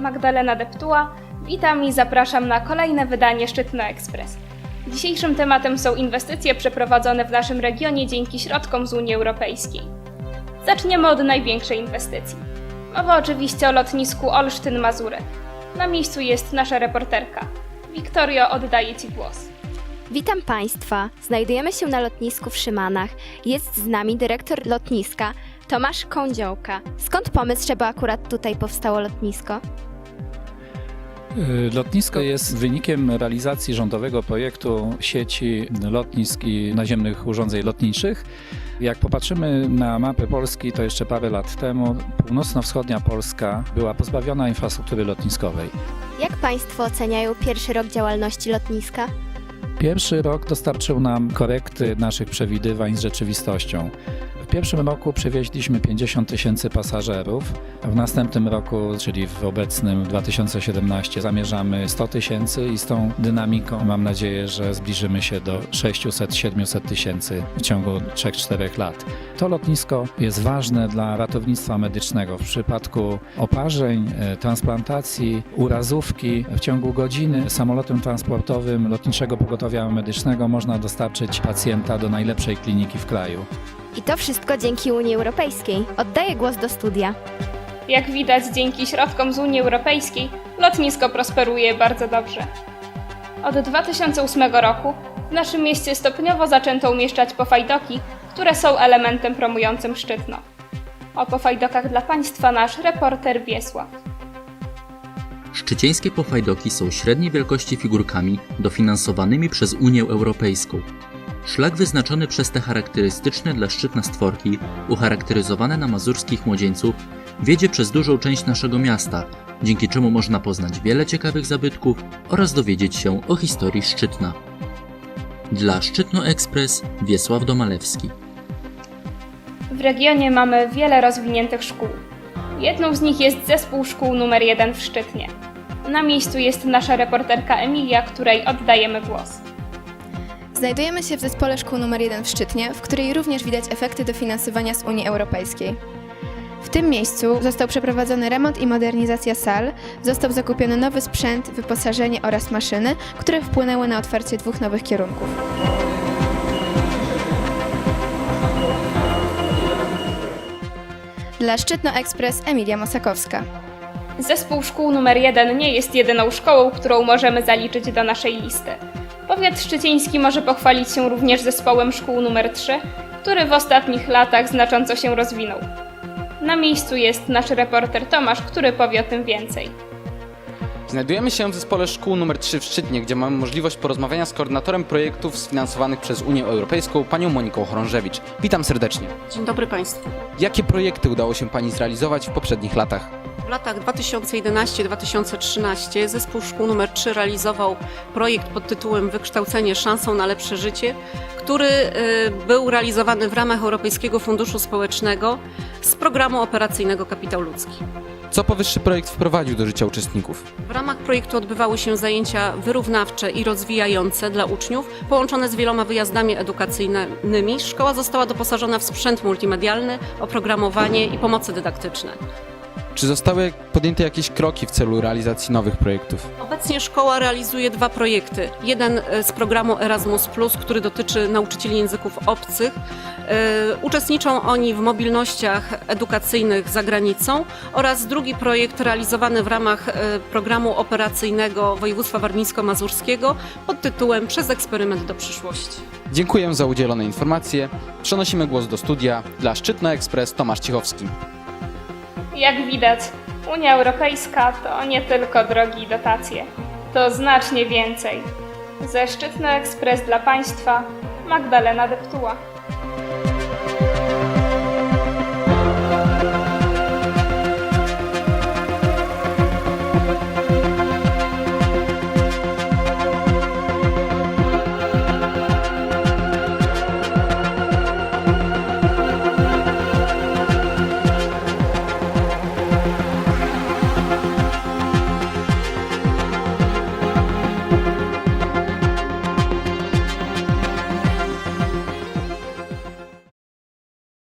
Magdalena Deptuła. Witam i zapraszam na kolejne wydanie Szczytno Ekspres. Dzisiejszym tematem są inwestycje przeprowadzone w naszym regionie dzięki środkom z Unii Europejskiej. Zaczniemy od największej inwestycji. Mowa oczywiście o lotnisku Olsztyn-Mazurek. Na miejscu jest nasza reporterka. Wiktorio, oddaję Ci głos. Witam Państwa. Znajdujemy się na lotnisku w Szymanach. Jest z nami dyrektor lotniska Tomasz Kądziołka. Skąd pomysł, żeby akurat tutaj powstało lotnisko? Y, Lotnisko jest wynikiem realizacji rządowego projektu sieci lotnisk i naziemnych urządzeń lotniczych. Jak popatrzymy na mapę Polski, to jeszcze parę lat temu północno-wschodnia Polska była pozbawiona infrastruktury lotniskowej. Jak Państwo oceniają pierwszy rok działalności lotniska? Pierwszy rok dostarczył nam korekty naszych przewidywań z rzeczywistością. Pierwszym roku przewieźliśmy 50 tysięcy pasażerów. W następnym roku, czyli w obecnym 2017, zamierzamy 100 tysięcy i z tą dynamiką mam nadzieję, że zbliżymy się do 600-700 tysięcy w ciągu 3-4 lat. To lotnisko jest ważne dla ratownictwa medycznego. W przypadku oparzeń, e, transplantacji, urazówki w ciągu godziny samolotem transportowym lotniczego pogotowia medycznego można dostarczyć pacjenta do najlepszej kliniki w kraju. I to wszystko dzięki Unii Europejskiej. Oddaję głos do studia. Jak widać, dzięki środkom z Unii Europejskiej lotnisko prosperuje bardzo dobrze. Od 2008 roku w naszym mieście stopniowo zaczęto umieszczać pofajdoki, które są elementem promującym Szczytno. O pofajdokach dla Państwa nasz reporter Wiesław. Szczycieńskie pofajdoki są średniej wielkości figurkami dofinansowanymi przez Unię Europejską. Szlak wyznaczony przez te charakterystyczne dla Szczytna stworki, ucharakteryzowane na mazurskich młodzieńców, wiedzie przez dużą część naszego miasta, dzięki czemu można poznać wiele ciekawych zabytków oraz dowiedzieć się o historii Szczytna. Dla Szczytno Express Wiesław Domalewski. W regionie mamy wiele rozwiniętych szkół. Jedną z nich jest zespół szkół numer 1 w Szczytnie. Na miejscu jest nasza reporterka Emilia, której oddajemy głos. Znajdujemy się w zespole szkół nr 1 w Szczytnie, w której również widać efekty dofinansowania z Unii Europejskiej. W tym miejscu został przeprowadzony remont i modernizacja sal, został zakupiony nowy sprzęt, wyposażenie oraz maszyny, które wpłynęły na otwarcie dwóch nowych kierunków. Dla Szczytno Express Emilia Mosakowska. Zespół szkół numer 1 nie jest jedyną szkołą, którą możemy zaliczyć do naszej listy. Powiat szczycieński może pochwalić się również zespołem szkół numer 3, który w ostatnich latach znacząco się rozwinął. Na miejscu jest nasz reporter Tomasz, który powie o tym więcej. Znajdujemy się w zespole szkół nr 3 w Szczytnie, gdzie mamy możliwość porozmawiania z koordynatorem projektów sfinansowanych przez Unię Europejską, panią Moniką Chorążewicz. Witam serdecznie. Dzień dobry Państwu. Jakie projekty udało się pani zrealizować w poprzednich latach? W latach 2011-2013 zespół szkół nr 3 realizował projekt pod tytułem Wykształcenie szansą na lepsze życie, który y, był realizowany w ramach Europejskiego Funduszu Społecznego z programu operacyjnego Kapitał Ludzki. Co powyższy projekt wprowadził do życia uczestników? W ramach projektu odbywały się zajęcia wyrównawcze i rozwijające dla uczniów, połączone z wieloma wyjazdami edukacyjnymi. Szkoła została doposażona w sprzęt multimedialny, oprogramowanie i pomocy dydaktyczne. Czy zostały podjęte jakieś kroki w celu realizacji nowych projektów? Obecnie szkoła realizuje dwa projekty. Jeden e, z programu Erasmus, który dotyczy nauczycieli języków obcych. E, Uczestniczą oni w mobilnościach edukacyjnych za granicą oraz drugi projekt realizowany w ramach e, programu operacyjnego województwa warmińsko-mazurskiego pod tytułem Przez eksperyment do przyszłości. Dziękuję za udzielone informacje. Przenosimy głos do studia. Dla Szczytno Express Tomasz Cichowski. Jak widać, Unia Europejska to nie tylko drogi i dotacje, to znacznie więcej. Ze Szczytno Ekspres dla Państwa Magdalena Deptuła.